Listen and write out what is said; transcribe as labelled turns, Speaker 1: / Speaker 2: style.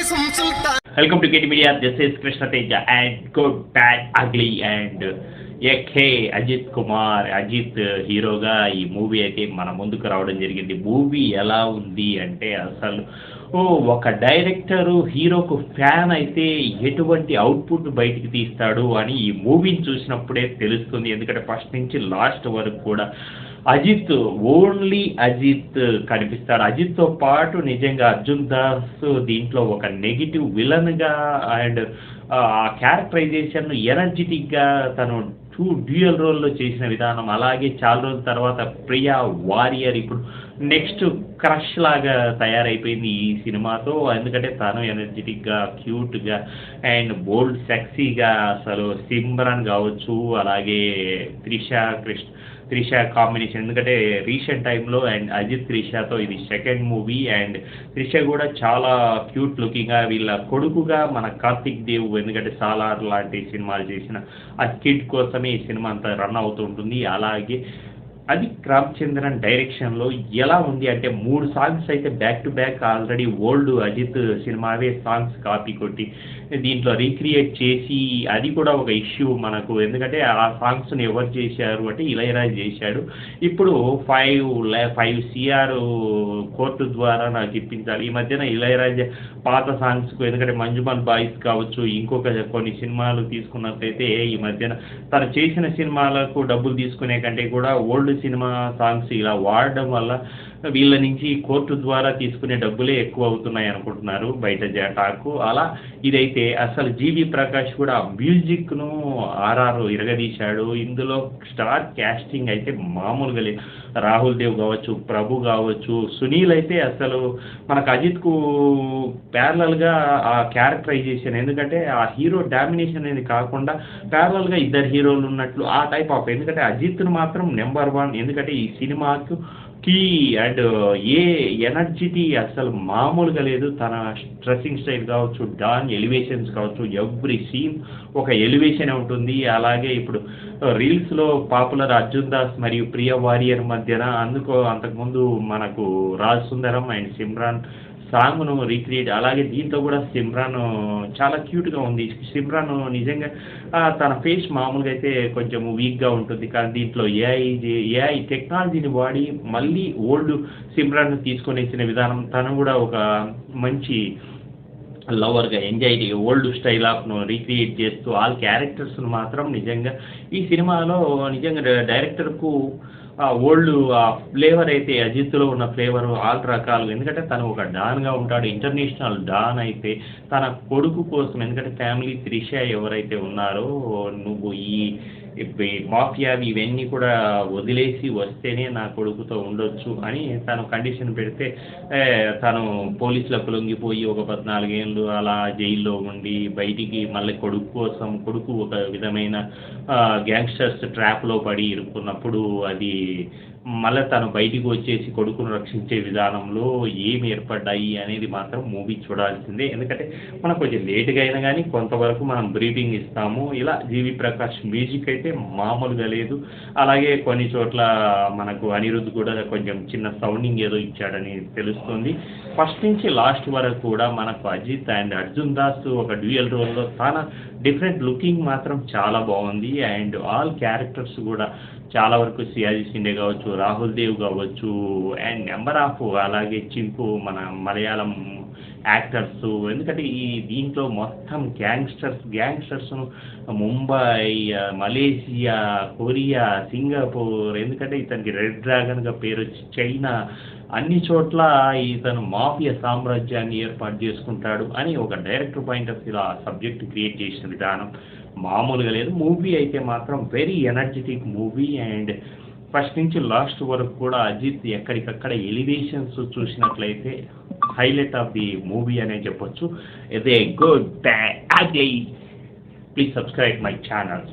Speaker 1: Welcome to KT media this is Krishna Teja and Good Bad Ugly and AK Ajith Kumar Ajith హీరోగా ఈ movie అయితే మన ముందుకు రావడం జరిగింది. మూవీ ఎలా ఉంది అంటే అసలు ఓ ఒక డైరెక్టరు హీరోకు ఫ్యాన్ అయితే ఎటువంటి అవుట్పుట్ బయటికి తీస్తాడు అని ఈ మూవీని చూసినప్పుడే తెలుస్తుంది. ఎందుకంటే ఫస్ట్ నుంచి లాస్ట్ వరకు కూడా అజిత్ ఓన్లీ అజిత్ కనిపిస్తాడు. అజిత్తో పాటు నిజంగా అర్జున్ దాస్ దీంట్లో ఒక నెగిటివ్ విలన్గా అండ్ ఆ క్యారెక్టరైజేషన్ ఎనర్జెటిక్గా తను టూ డ్యూయల్ రోల్లో చేసిన విధానం అలాగే చాలా రోజుల తర్వాత ప్రియా వారియర్ ఇప్పుడు నెక్స్ట్ క్రష్ లాగా తయారైపోయింది ఈ సినిమాతో. ఎందుకంటే తను ఎనర్జెటిక్గా క్యూట్గా అండ్ బోల్డ్ సెక్సీగా అసలు సిమ్రన్ కావచ్చు అలాగే త్రిష కృష్ణ త్రిష కాంబినేషన్. ఎందుకంటే రీసెంట్ టైంలో అండ్ అజిత్ త్రిషతో ఇది సెకండ్ మూవీ అండ్ త్రిష కూడా చాలా క్యూట్ లుకింగ్గా వీళ్ళ కొడుకుగా మన కార్తిక్ దేవ్ ఎందుకంటే సాలార్ లాంటి సినిమాలు చేసిన ఆ కిడ్ కోసమే ఈ సినిమా అంతా రన్ అవుతూ ఉంటుంది. అలాగే అది రామచంద్రన్ డైరెక్షన్లో ఎలా ఉంది అంటే మూడు సాంగ్స్ అయితే back to back already old Ajith సినిమావే songs copy కొట్టి దీంట్లో రీక్రియేట్ చేసి అది కూడా ఒక ఇష్యూ మనకు. ఎందుకంటే ఆ సాంగ్స్ని ఎవరు చేశారు అంటే ఇళయరాజు చేశాడు. ఇప్పుడు ఫైవ్ ఫైవ్ సిఆర్ కోర్టు ద్వారా నాకు ఇప్పించాలి. ఈ మధ్యన ఇళయరాజు పాత సాంగ్స్కు ఎందుకంటే మంజుమల్ బాయ్స్ కావచ్చు ఇంకొక కొన్ని సినిమాలు తీసుకున్నట్లయితే ఈ మధ్యన తను చేసిన సినిమాలకు డబ్బులు తీసుకునే కంటే కూడా ఓల్డ్ సినిమా సాంగ్స్ ఇలా వాడడం వల్ల వీళ్ళ నుంచి కోర్టు ద్వారా తీసుకునే డబ్బులే ఎక్కువ అవుతున్నాయి అనుకుంటున్నారు బయట టాకు అలా ఇదైతే అసలు జీవి ప్రకాష్ కూడా మ్యూజిక్ను ఆర్ఆర్ ఇరగదీశాడు. ఇందులో స్టార్ క్యాస్టింగ్ అయితే మామూలుగా లేదు. రాహుల్ దేవ్ కావచ్చు ప్రభు కావచ్చు సునీల్ అయితే అసలు మనకు అజిత్కు ప్యారలల్గా ఆ క్యారెక్టరైజేషన్. ఎందుకంటే ఆ హీరో డామినేషన్ అనేది కాకుండా ప్యారలల్గా ఇద్దరు హీరోలు ఉన్నట్లు ఆ టైప్ ఆఫ్. ఎందుకంటే అజిత్ను మాత్రం నెంబర్ వన్ ఎందుకంటే ఈ సినిమాకు కీ అండ్ ఏ ఎనర్జిటీ అసలు మామూలుగా లేదు. తన డ్రెస్సింగ్ స్టైల్ కావచ్చు డాన్ ఎలివేషన్స్ కావచ్చు ఎవ్రీ సీన్ ఒక ఎలివేషన్ ఉంటుంది. అలాగే ఇప్పుడు రీల్స్లో పాపులర్ అర్జున్ దాస్ మరియు ప్రియ వారియర్ మధ్యన అందుకో అంతకుముందు మనకు రాజ్ సుందరం అండ్ సిమ్రాన్ సాంగ్ను రీక్రియేట్ అలాగే దీంతో కూడా సిమ్రాన్ చాలా క్యూట్గా ఉంది. సిమ్రాన్ నిజంగా తన ఫేస్ మామూలుగా అయితే కొంచెం వీక్గా ఉంటుంది. కానీ దీంట్లో ఏఐ ఏఐ టెక్నాలజీని వాడి మళ్ళీ ఓల్డ్ సిమ్రాన్ తీసుకొని వచ్చిన విధానం తను కూడా ఒక మంచి లవర్గా ఎంజాయ్ ఓల్డ్ స్టైల్ ఆఫ్ను రీక్రియేట్ చేస్తూ ఆల్ క్యారెక్టర్స్ను మాత్రం నిజంగా ఈ సినిమాలో నిజంగా డైరెక్టర్కు ఓల్డ్ ఆ ఫ్లేవర్ అయితే అజిత్లో ఉన్న ఫ్లేవర్ ఆల్ రకాలు. ఎందుకంటే తను ఒక డాన్గా ఉంటాడు ఇంటర్నేషనల్ డాన్ అయితే. తన కొడుకు కోసం ఎందుకంటే ఫ్యామిలీ త్రిష ఎవరైతే ఉన్నారో నువ్వు ఈ ఈ మాఫియావి ఇవన్నీ కూడా వదిలేసి వస్తేనే నా కొడుకుతో ఉండొచ్చు అని తను కండిషన్ పెడితే తను పోలీసులకు లొంగిపోయి ఒక పద్నాలుగేళ్ళు అలా జైల్లో ఉండి బయటికి మళ్ళీ కొడుకు కోసం కొడుకు ఒక విధమైన గ్యాంగ్స్టర్స్ ట్రాప్లో పడి ఇరుక్కున్నప్పుడు అది మళ్ళీ తను బయటికి వచ్చేసి కొడుకును రక్షించే విధానంలో ఏమి ఏర్పడ్డాయి అనేది మాత్రం మూవీ చూడాల్సిందే. ఎందుకంటే మనం కొంచెం లేట్గా అయినా కానీ కొంతవరకు మనం బ్రీతింగ్ ఇస్తాము. ఇలా జీవి ప్రకాష్ మ్యూజిక్ అయితే మామూలుగా లేదు. అలాగే కొన్ని చోట్ల మనకు అనిరుద్ధ్ కూడా కొంచెం చిన్న సౌండింగ్ ఏదో ఇచ్చాడని తెలుస్తుంది. ఫస్ట్ నుంచి లాస్ట్ వరకు కూడా మనకు అజిత్ అండ్ అర్జున్ దాస్ ఒక డ్యూయల్ రోల్లో చాలా డిఫరెంట్ లుకింగ్ మాత్రం చాలా బాగుంది. అండ్ ఆల్ క్యారెక్టర్స్ కూడా చాలా వరకు సియాజీ షిండే కావచ్చు రాహుల్ దేవ్ కావచ్చు అండ్ నెంబర్ ఆఫ్ అలాగే చింపు మన మలయాళం యాక్టర్స్ ఎందుకంటే ఈ దీంట్లో మొత్తం గ్యాంగ్స్టర్స్ గ్యాంగ్స్టర్స్ను ముంబై మలేషియా కొరియా సింగపూర్ ఎందుకంటే ఇతనికి రెడ్ డ్రాగన్గా పేరు వచ్చి చైనా అన్ని చోట్ల ఇతను మాఫియా సామ్రాజ్యాన్ని ఏర్పాటు చేసుకుంటాడు అని ఒక డైరెక్టర్ పాయింట్ ఆఫ్ వ్యూ ఆ సబ్జెక్ట్ క్రియేట్ చేసిన విధానం. మామూలుగా లేదు. మూవీ అయితే మాత్రం very energetic movie and first నుంచి లాస్ట్ వరకు కూడా అజిత్ ఎక్కడికక్కడ ఎలివేషన్స్ చూసినట్లయితే హైలైట్ ఆఫ్ ది మూవీ అనే చెప్పొచ్చు. ఇదే Good Bad Ugly please subscribe my channel